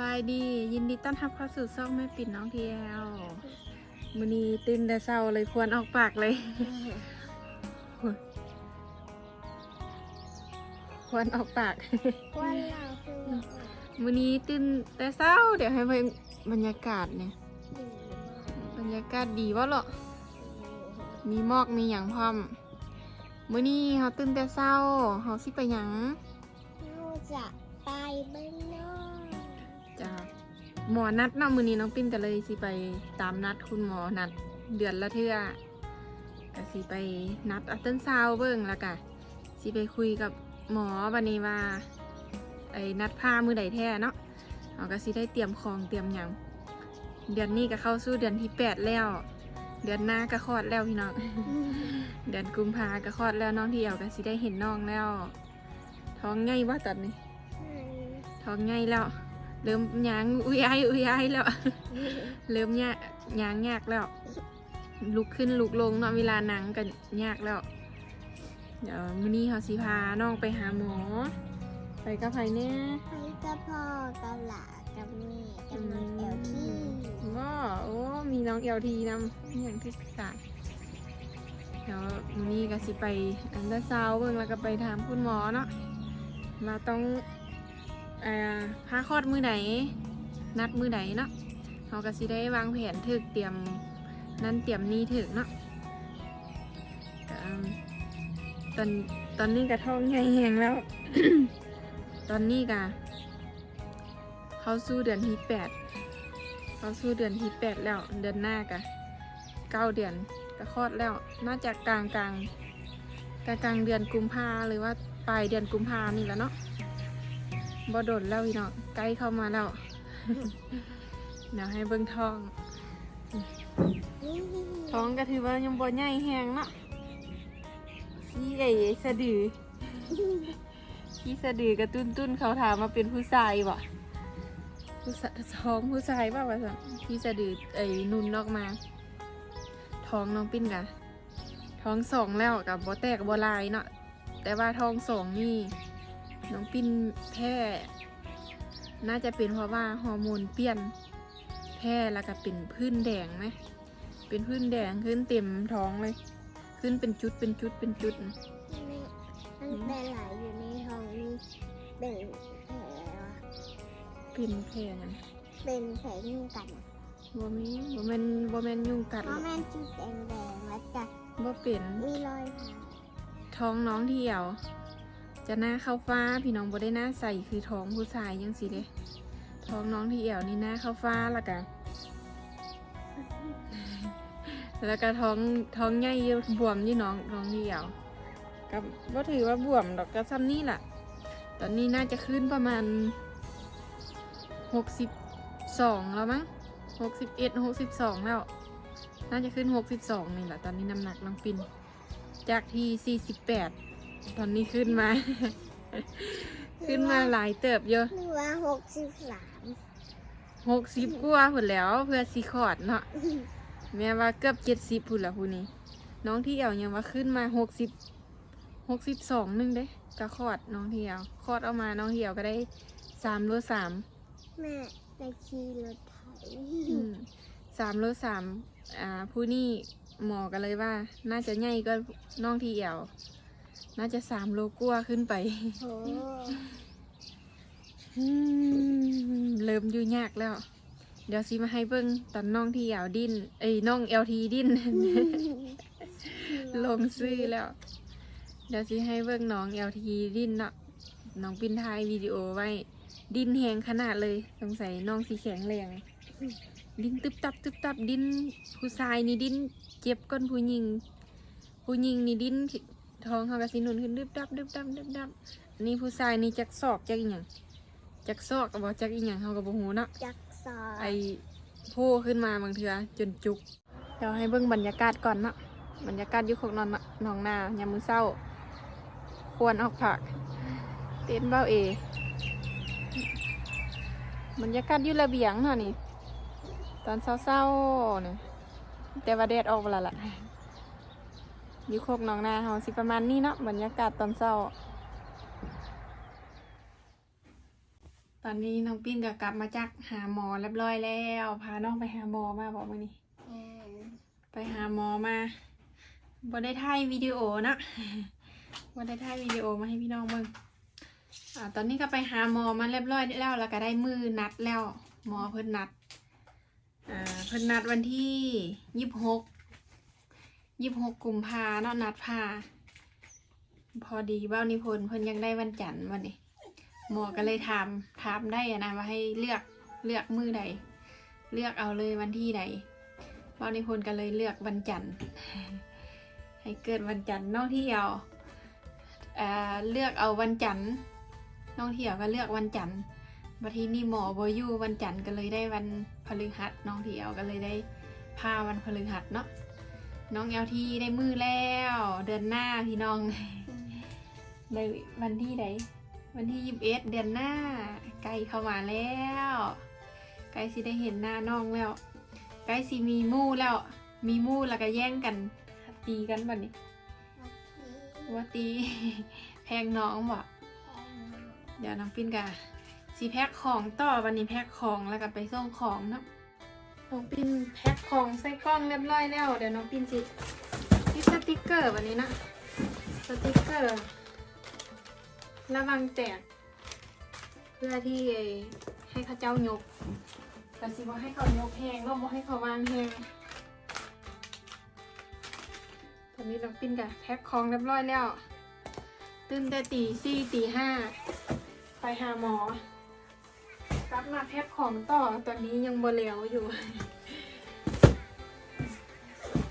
บายดี ยินดีต้อนรับเข้าสู่ช่องแม่ปิดน้องทีแอลมือนี้ตื่นแต่เช้าเลยควรออกปากเลย ควรออกปาก วันเราคือมือนี้ตื่นแต่เช้า เดี๋ยวให้เพิ่งบรรยากาศเนี่ยดีมากบรรยากาศดีวะเหรอ มีหมอกมีอย่างพร้อม มือนี้เขาตื่นแต่เช้าเขาสิไปหยังเราจะไปบ้านนอกจะ หมอนัดเนาะมือนี้น้องปิ้นก็เลยสิไปตามนัดคุณหมอนัดเดือนละเทื่อก็สิไปนัดอัลเต้นซาวด์เบิ่งแล้วก็สิไปคุยกับหมอบันนี้ว่าไอ้นัดพามือใดแท้เนาะเราก็สิได้เตรียมของเตรียมหยังเดือนนี้ก็เข้าสู่เดือนที่แปดแล้ว เดือนหน้าก็คลอดแล้วพี่น้อง เดือนกุมภาก็คลอดแล้วน้องที่เอวก็สิได้เห็นน้องแล้ว ท้องง่ายว่าตอนนี้ท้องง่ายแล้ว เริ่มยางอุ้ยไออุ้ยไอแล้วเริ่มยากยางยากแล้ว ลุกขึ้นลุกลงเนาะเวลาหนังกันยากแล้ว เดี๋ยวมื้อนี้เขาสิพาน้องไปหาหมอ ไปกับไผเนี่ยให้กับพ่อกับหลานกับแม่กับน้องเอลที่ว้าโอ้มีน้องเอลทีนำนี่อย่างที่สายเดี๋ยวมื้อนี้ก็สิไปอันเดอร์ซาวด์เบิ่งแล้วก็ไปถามคุณหมอเนาะว่าต้องเอ่อพาคลอดมือไหนนัดมือไหนเนาะเขาก็สิได้วางแผนถึกเตรียมนั่นเตรียมนี่ถึกเนาะตอนตอนนี้กะท้องใหญ่แหงแล้ว ตอนนี้กะเขาสู่เดือนที่แปดเขาสู่เดือนที่แปดแล้ว เดือนหน้ากะเก้าเดือนก็คลอดแล้ว น่าจะกลางกลางกลางเดือนกุมภาหรือว่าปลายเดือนกุมภานี่แล้วเนาะ บ่โดนแล้วพี่น้องใกล้เข้ามาแล้ว เดี๋ยวให้เบิ่งท้อง ท้องก็ถือว่ายังบ่ใหญ่แฮงเนาะขี้ใหญ่สะดือขี้สะดือกระตุ้นตุ้นๆเขาถามมาเป็นผู้ชายบ่ผู้ชายท้องผู้ชายป่ะวะสัขี้สะดือไอ้นุ่นออกมา ท้องน้องปิ้นกะท้องสองแล้วกับบ่แตกบ่ลายเนาะแต่ว่าท้องสองนี่ น้องปิ้นแพ้ น่าจะเป็นเพราะว่าฮอร์โมนเปลี่ยน แพ้แล้วก็เป็นพื้นแดงไหมเป็นพื้นแดงขึ้นเต็มท้องเลย ขึ้นเป็นจุดเป็นจุดเป็นจุดแม่มันเป็นหลายอยู่ในท้องนี่เป็นแผลวะเป็นแผลนั่นเป็นแผลยุ่งกันอะบ่มีบ่แม่นบ่แม่นยุงกัดเพราะแม่จุดแดงแดงๆแล้วจะบ่เป็นมีรอยผ่าท้องน้องเที่ยว จะหน้าเข้าฟ้าพี่น้องบ่ได้หน้าใสคือท้องผู้ชายยังสิเด้ท้องน้องที่เอวนี่หน้าเข้าฟ้าล้วก็แล้วก็ท้องท้องใหญ่ยบวมอยู่น้องท้องที่เอวก็บ่ถือว่าบวมดอกก็ซ้ำนี่แหละตอนนี้น่าจะขึ้นประมาณหกสิบสองแล้วมั้งหกสิบเอ็ดหกสิบสองแล้ว น่าจะขึ้นหกสิบสองนี่แหละตอนนี้น้ำหนักน้องปินจากที่สี่สิบแปด ตอนนี้ขึ้นมา ขึ้นมาหลายเติบเยอะหรือว่าหกสิบสามหกสิบกว่าผุนแล้วเพื่อสีขอดเนาะแม่ว่าเกือบเจ็ดสิบผุนละพูนี้ น้องที่เอวยังว่าขึ้นมาหกสิบหกสิบสองนึงเด้ก็คลอดน้องที่เอวคลอดออกมาน้องที่เอวก็ได้สามโลสามแม่ไปขี่รถไถอืมสามโลสามอ่าผู้นี่หมอกันเลยว่า น่าจะใหญ่ก็น้องที่เอว น่าจะสามโลกว่าขึ้นไปโอ้อืมเริ่มอยู่ยากแล้ว เดี๋ยวสิมาให้เบิ่งตอนน้องที่เอวดิ้นเอ้ยน้องเอลทีดิ้นลงซื้อแล้ว เดี๋ยวสิให้เบิ่งน้องเอลทีดิ้นเนาะน้องปินทายวิดีโอไว้ ดิ้นแหงขนาดเลยสงสัยน้องสีแข็งแรงดิ้นตึบตับตึบตับดิ้นผู้ชายนี่ดิ้นเจ็บก้นผู้หญิงผู้หญิงนี่ดิ้น ท้องเขากระสิหนุนขึ้นดึบดับดึบดับดึบดับอันนี่ผู้ชายนี่จักซอกจักอีหยังจักซอกกับบอกจักอีหยังเขากับบ่ฮู้เนาะจักซอไอโผล่ขึ้นมาบางเทือจนจุกเดี๋ยวให้เบิ่งบรรยากาศก่อนเนาะบรรยากาศอยุคของนอนน่ะหนองนายามมือเศร้า ควรออกผัก เต้นเบ้าเอบรรยากาศอยู่ระเบียงเนาะนี่ ตอนเศร้าๆเนี่ยแต่ว่าแดดออกเวลาละอ ยุโคกน้องนาเฮาสิประมาณนี้เนาะบรรยากาศตอนเช้า ตอนนี้น้องปิ้นก็กลับมาจากหาหมอเรียบร้อยแล้ว พาน้องไปหาหมอมาบอกมานี่ไปหาหมอมาบ่ได้ถ่ายวิดีโอนะบ่ได้ถ่ายวิดีโอมาให้พี่น้องเบิ่งอ่าตอนนี้ก็ไปหาหมอมาเรียบร้อยแล้วแล้วก็ได้มือนัดแล้วหมอเพิ่นนัดอ่าเพิ่นนัดวันที่ยี่สิบหก ยี่สิบหกกุมภาเนาะนัดพา พอดีเบ้านิพนธ์เพิ่นยังได้วันจันทร์วันนี้หมอก็เลยถามถามได้อะนะว่าให้เลือกเลือกมือใด เลือกเอาเลยวันที่ใดเบ้านิพนธ์ก็เลยเลือกวันจันทร์ให้เกิดวันจันทร์น้องเที่ยวอ่าเลือกเอาวันจันทร์น้องเที่ยวก็เลือกวันจันทร์บัดทีนี่หมอบอยู่วันจันทร์ก็เลยได้วันพฤหัสน้องเที่ยวก็เลยได้พาวันพฤหัสเนาะ น้องเอลทีได้มือแล้ว เดือนหน้าพี่น้องได้วันที่ใดวันที่ยี่สิบเอ็ดเดือนหน้าใกล้เข้ามาแล้วใกล้สิได้เห็นหน้าน้องแล้วใกล้สิมีหมู่แล้ว มีหมู่แล้วก็แย่งกัน ตีกันบัดนี้ว่าตีแพงน้องบ่เดี๋ยวน้องปิ้นกะสีแพ็คของต่อวันนี้แพ็คของแล้วก็ไปส่งของเนาะ น้องปินแพ็คของใส่กล้องเรียบร้อยแล้ว เดี๋ยวน้องปินสิติสติกเกอร์วันนี้นะ สติกเกอร์ ระวังแตก เพื่อที่ให้เขาเจ้ายกแต่สิว่าให้เขายกแหงแล้วบ่ให้เขาวางแหงตอนนี้น้องปินกะแพ็คของเรียบร้อยแล้ว ตื่นแต่ตีสี่ตีห้าไปหาหมอ กลับมาแพ็คของต่อตอนนี้ยังบ่เหลวอยู่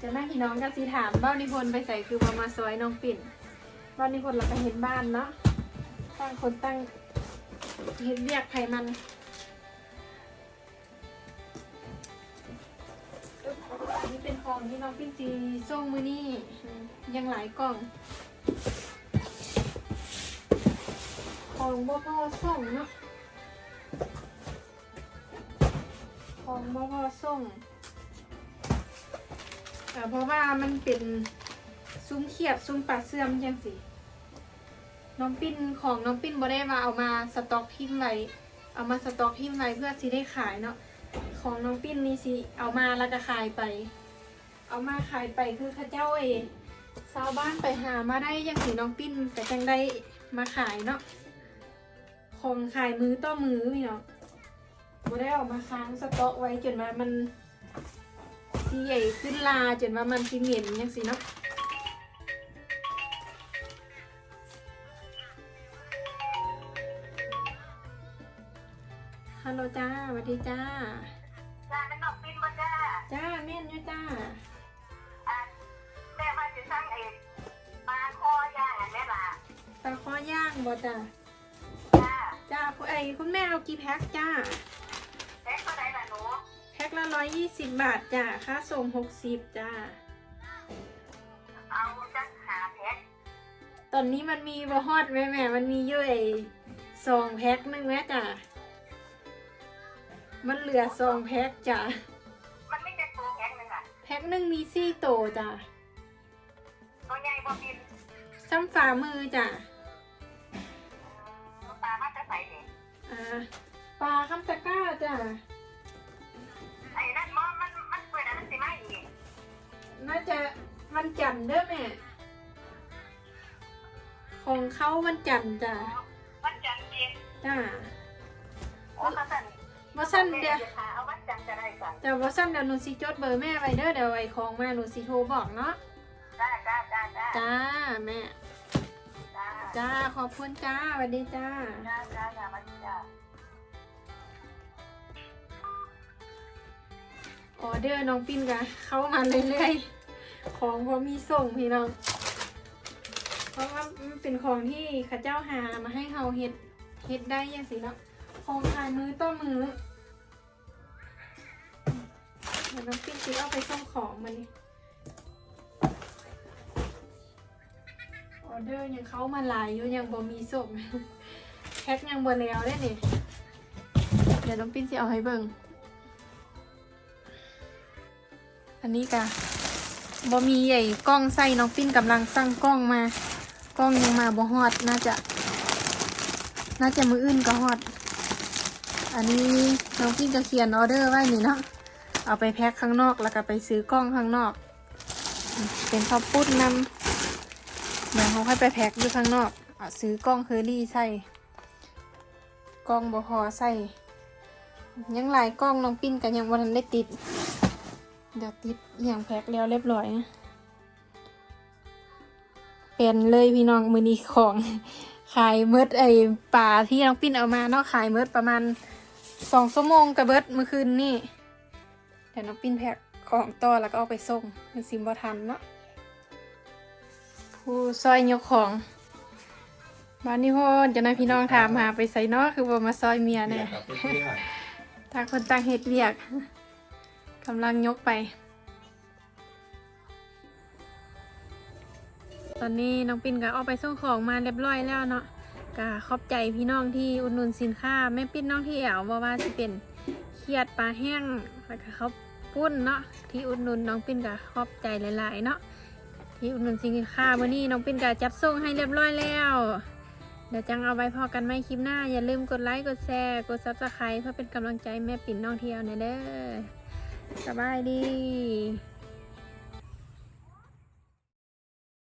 จะแม่พี่น้องกันสิถามเบ้านิพนธ์ไปใส่คือมามาซอยน้องปิ่นเบ้านิพนธ์เราไปเห็นบ้านเนาะตั้งคนตั้งเห็นเรียกไผมันอันนี้เป็นของที่น้องปิ่นจีส่งมือนี่ยังหลายกล่อง ของบ่พอส่งเนาะ ของบ่พอส่งเอ่เพราะว่ามันเป็นซุ้มเขียดซุ้มปลาเสื่อมจังสิน้องปิ้นของน้องปิ้นบ่ได้วาเอามาสต็อกทิ้งไว้เอามาสต็อกทิ้งไว้เพื่อสิได้ขายเนาะของน้องปิ้นนี่สิเอามาแล้วก็ขายไป เอามาขายไปคือข้าเจ้าเองชาวบ้านไปหามาได้ยังสิน้องปิ้นแต่จังได้มาขายเนาะของขายมือต่อมือพี่เนาะ บ่ได้เออกมาค้างสต็อกไว้จนว่ามันสีใหญ่ขึ้นลาจนว่ามันสิเหม็นยังสิเนาะฮัลโหลจ้าสวัสดีจ้าจ้าเป็นนกปินบ่จ้า จ้าแม่นอยู่จ้าอะแม่ว่าจะสั่งไอ้ปลาคอย่างอันนี้ล่ะปลาคอย่างบ่จ้าจ้าจ้าคุณไอ้คุณแม่เอากี่แพ็คจ้า ละร้อยยี่สิบบาทจ้าค่าส่งหกสิบจ้าเอาจักหาแพ็คตอนนี้มันมีบะฮอดแม่แม่มันมีเยอะไอ้สองแพ็คหนึงแม่จ้ะมันเหลือสองแพ็คจ้ะมันไม่จะตัวแพ็คหนึงอะแพ็คหนึ่งมีสี่โตวจ้ะตัวใหญ่บ่ปินซ้ำฝ่ามือจ้ะปลามาจะใส่นี่อ่าปลาคำตะกร้าจ้ะ วันจันทร์เด้อแม่ ของเขาวันจันทร์จ้ะวันจันทร์เย็นจ้ะโอ้เขาสั่นว่าสั้นเดียวแม่จะหาเอาวันจันทร์จะได้สั่นแต่ว่าสั้นเดี๋ยวหนูสิจดเบอร์แม่ไว้เด้อเดี๋ยวไอ้ของมาหนูสิโทรบอกเนาะจ้าจ้าจ้าจ้าจ้าแม่จ้าจ้าขอบคุณจ้าสวัสดีจ้าจ้าจ้าจ้ามาจ้าออเดอร์น้องปิ้นกะเข้ามาเรื่อยๆ ของพอมีส่งพี่น้อง เพราะว่ามันเป็นของที่ข้าเจ้าหามาให้เราเฮ็ดเฮ็ดได้ยังสิเนาะของขายมือต่อมือเดี๋ยวน้องปิ้นสิเอาไปส่งของมานี่ออเดอร์ยังเข้ามาหลายอยู่ยังบ่มีส่งแพ็คยังบ่แล้วได้นี่เดี๋ยวน้องปิ้นสิเอาให้เบิ่งอันนี้กะ บ่มีใหญ่กล้องใส่น้องปิ้นกำลังสั่งกล้องมา กล้องยังมาบ่ฮอดน่าจะ น่าจะมืออื่นก็ฮอด อันนี้น้องพี่จะเขียนออเดอร์ไว้นี่เนาะเอาไปแพ็คข้างนอกแล้วก็ไปซื้อกล้องข้างนอก เป็นข้าวปุ้นนำเดี๋ยวเขาค่อยไปแพ็คอยู่ข้างนอกเอาซื้อกล้องเคอรี่ใส่กล้องบ่พอใส่ยังหลายกล้องน้องปิ้นกันยังวันนั้นได้ติด เดี๋ยวติดอย่างแพ็คแล้วเรียบร้อยนะเป็นเลยพี่น้องมือนี้ของขายเมิดไอปลาที่น้องปิ้นเอามาเนาะขายเมิดประมาณสองชั่วโมงกับเบิดเมื่อคืนนี่เดี๋ยวน้องปิ้นแพ็คของต่อแล้วก็เอาไปส่งในซิมบอทันเนาะผู้ซอยยกของบ้านนี้พ่อจะนายพี่น้องถามหาไปใส่เนาะคือว่ามาซอยเมียเรีเนี่ยยกครับเรียกต่างคนต่างเฮ็ดเวียก กำลังยกไป ตอนนี้น้องปิ่นก็เอาไปส่งของมาเรียบร้อยแล้วเนาะก็ขอบใจพี่น้องที่อุดหนุนสินค้าแม่ปิ้นน้องที่แอวว่าว่าจะเป็นเขียดปลาแห้งแล้วก็เขาปุ้นเนาะที่อุดหนุนน้องปิ้นก็ขอบใจหลายๆเนาะที่อุดหนุนสินค้าวันนี้น้องปิ้นก็จัดส่งให้เรียบร้อยแล้วเดี๋ยวจังเอาไว้พอกันไม่คลิปหน้า อย่าลืมกดไลค์ กดแชร์ กดซับสไครต์เพื่อเป็นกำลังใจแม่ปิ่นน้องเที่ยวในเด้อ สบายดี